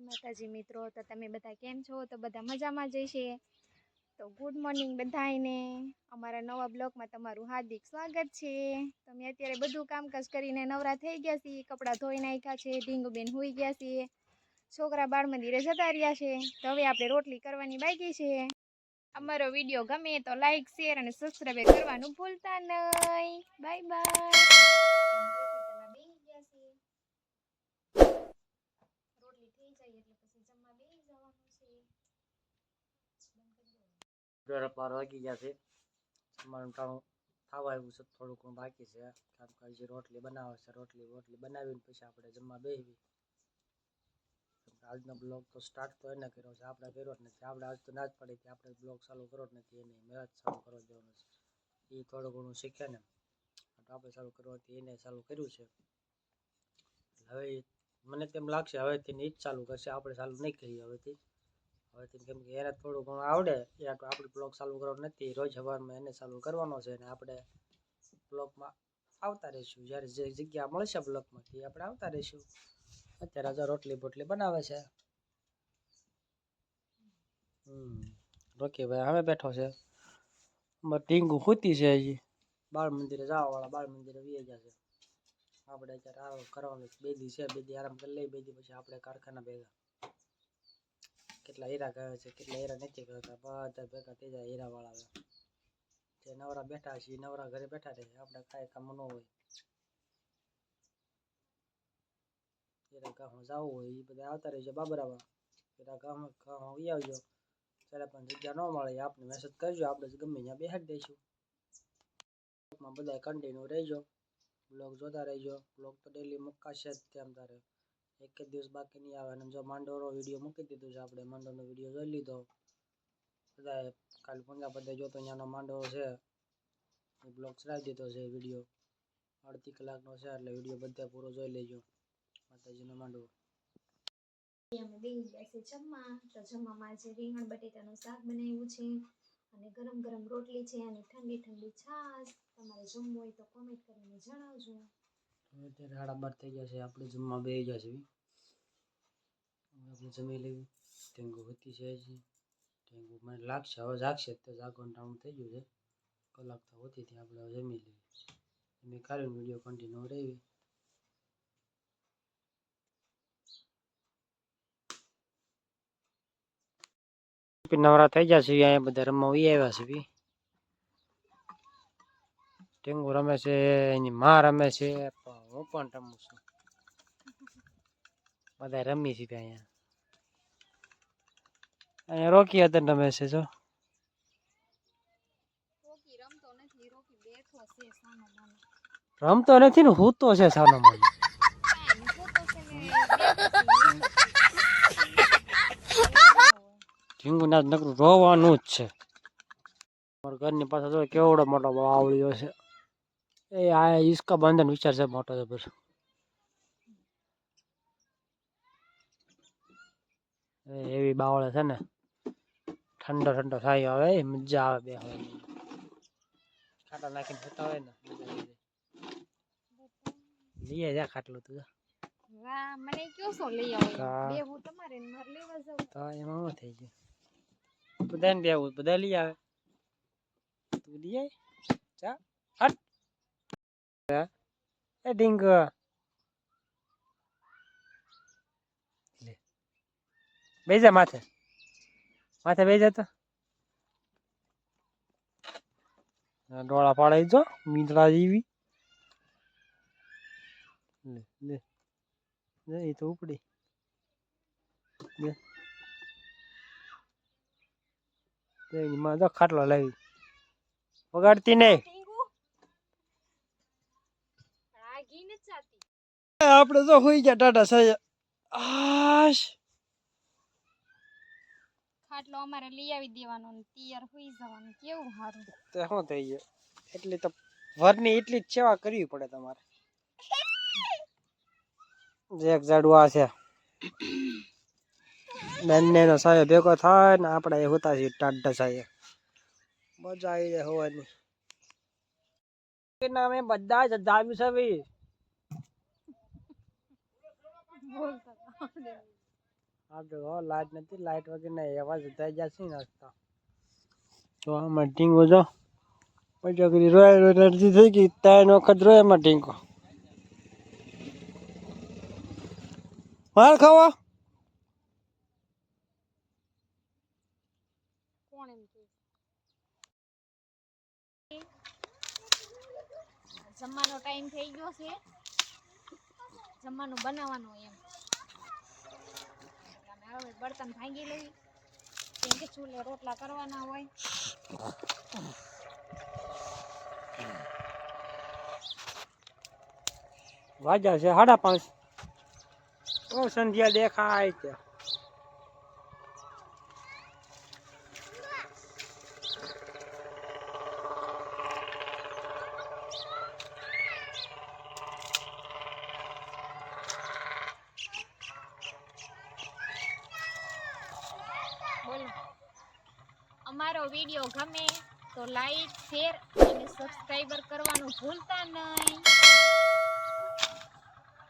માતાજી મિત્રો, તો તમે બધા કેમ છો? તો બધા મજામાં જઈશે તો ગુડ મોર્નિંગ બધાને અમારા નવા બ્લોગમાં તમારું હાર્દિક સ્વાગત છે. તમે અત્યારે બધું કામકાજ કરીને નવરા થઈ ગયા છીએ. કપડાં ધોઈ નાખ્યા છે, ઢીંગુબેન હોઈ ગયા છીએ છોકરા બાળ મંદિરે જતા રહ્યા છે. તો હવે આપણે રોટલી કરવાની બાકી છે. અમારો વીડિયો ગમે તો લાઈક શેર અને સબસ્ક્રાઈબ કરવાનું ભૂલતા નહીં. બાય બાય રોટલી થઈ જાય એટલે પછી જમવા બેસી જવાનું છે ઘર બાર ગયા છે. અમારું ટાણું ખાવા આવ્યું છે. થોડું ઘણું બાકી છે. કામ કાજ જે રોટલી બનાવે છે, રોટલી રોટલી બનાવીને પછી આપણે જમવા બેસવી આજનો બ્લોગ તો સ્ટાર્ટ તો એને કર્યો છે. આપણે કર્યો જ નથી. આપણે આજ તો ના જ પડે કે આપણે બ્લોગ ચાલુ કરો જ નથી. એને મેં જ ચાલુ કરવા દેવાનો છે. એ થોડું ઘણું શીખે ને. તો આપણે ચાલુ કરવાથી એને ચાલુ કર્યું છે. હવે મને તેમ લાગશે, હવેથી એ જ ચાલુ કરશે. આપણે ચાલુ નહીં કરીએ હવેથી. હવેથી કેમ કે એને થોડું ઘણું આવડે, એ આટલું આપણે બ્લોગ ચાલુ કરવાનો નથી રોજ સવારમાં એને ચાલુ કરવાનો છે અને આપણે બ્લોગમાં આવતા રહીશું. જ્યારે જે જગ્યા મળશે બ્લોગમાંથી આપણે આવતા રહીશું. અત્યારે જો રોટલી બોટલી બનાવે છે. હમ, રોકી ભાઈ હવે બેઠો છે. અમારે ટીંગુ ખૂતી છે હજી. બાળ મંદિરે જવાવાળા બાળ મંદિરે વી ગયા છે. આપણે અત્યારે આરામ કરવાનું છે. બે દી છે બે દી આરામ કરી લઈ બે દી પછી આપણે કારખાના ભેગા. કેટલા હીરા ગયો છે, કેટલા હીરા નથી કરતા બધા ભેગા થઈ જાય હીરા વાળા જે નવરા બેઠા છે નવરા ઘરે બેઠા રહે આપણે કાંઈ કામ ન હોય. હીરા ગામમાં જવું હોય એ બધા આવતા રહેજો બાબરામાં. હીરા ગામમાં ગામમાં ઈ આવજો. ત્યારે પણ જગ્યા ન મળે આપણે મેસેજ કરજો આપણે ગમે ત્યાં બેસાડી દઈશું. માં બધા કન્ટિન્યુ રહેજો. બ્લોગ જોતા રહેજો. બ્લોગ તો ડેલી મુકાશે જ તેમ તારે. એક જ દિવસ બાકી નહીં આવે. અને જો માંડોરો વીડિયો મૂકી દીધો છે આપણે માંડવનો વીડિયો જોઈ લીધો. બધાએ કાલે પંજા બધા જોતો ત્યાંનો માંડવો છે એ બ્લોગ ચડાવી દીધો છે વીડિયો અડધી કલાકનો છે એટલે વીડિયો બધે પૂરો જોઈ લેજો. માતાજીનો માંડવો અમે બેસી ગયા છે જમવા. તો જમવામાં આજે રીંગણ બટેટાનું શાક બનાવ્યું છે. અને ગરમ ગરમ રોટલી છે અને ઠંડી ઠંડી છાશ. તમારે જમવું હોય તો કોમેન્ટ કરીને જણાવજો. અત્યારે સાડા બાર થઈ ગયા છે આપણે જમવા બે ગયા છે હવે આપણે જમી લેવી. ટેંગુ હતી છે. હજી મને લાગશે. હવે જાગશે તો જાગવાનું ટાઉન થઈ ગયું છે. કલાક તો હોતી હતી. આપણે હવે જમી લેવી જમી કાઢીને વીડિયો કન્ટિન્યુ રહેવી નવરા થઈ જશે અહીંયા બધા રમવા ઈ આવ્યા છે બી ટેંગુ રમે છે, એની માં રમે છે. હું પણ રમું છું. બધા રમી છે અહીંયા. અહીંયા રોકી હતા રમે છે જો રમતો નથી ને હું તો છે સાનો મને કાંઈ નહીં, જોતો છે ને બેઠો છે. ઢીંગુ ના નકરું રોવાનું જ છે. મારા ઘરની પાસે જો કેવડો મોટો આવળ્યો છે. એ આ ઈસકા બંધન વિચાર છે મોટો જબર એ એવી બાવળે છે ને. ઠંડો ઠંડો થાય હવે મજા આવે બે હવે ખાટા નાખીને થતા હોય ને લઈએ જા ખાટલું તું. વાહ મને કયો છો લઈ આવો બે હું તમારે ને લેવા જાઉં. તો એમાં શું થઈ ગયું? બધાને બેવું બધા લઈ આવે. તું લઈ આય. ચા હટ. એ ડીંગ બેજા માથે. માથે બે જતો ડોળા પાડાઈ જો મીંદડા જેવી. લે લે એ તો ઉપડી. માં જો ખાટલો લાવી. વગાડતી નહીં આપણે તો હોઈ ગયા ટાટા સાહેબ. આશ. ખાટલો અમારે લઈ આવી દેવાનો ને તૈયાર હોઈ જવાનું કેવું સારું તો શું થઈ ગયું? એટલી તો વરની એટલી જ સેવા કરવી પડે તમારે. એક ઝાડુ આ છે. બંને નો સાયો ભેગો થાય ને આપણે એ હોતા છીએ ટાઢા સાયો. મજા આવી જાય હોવાની. નામે બધા જ છે ભાઈ. બોલતા. આ જો લાઈટ નથી, લાઈટ વગર એવા જતા જશે નાસ્તા તો આમાં ટીંગો જો. પછી રોય રોય અડધી થઈ ગઈ, ત્રણ વખત રોય એમાં ટીંગો માર ખાવા. જમવાનો ટાઈમ થઈ ગયો છે. જમવાનું બનાવવાનું એમ. હવે બળતણ ભાંગી લેવી કેમ કે ચૂલે રોટલા કરવાના હોય. વાજા છે સાડા પાંચ. ઓ સંધ્યા દેખાય છે અમારો વીડિયો ગમે તો લાઈક શેર અને સબસ્ક્રાઈબર કરવાનું ભૂલતા નહીં.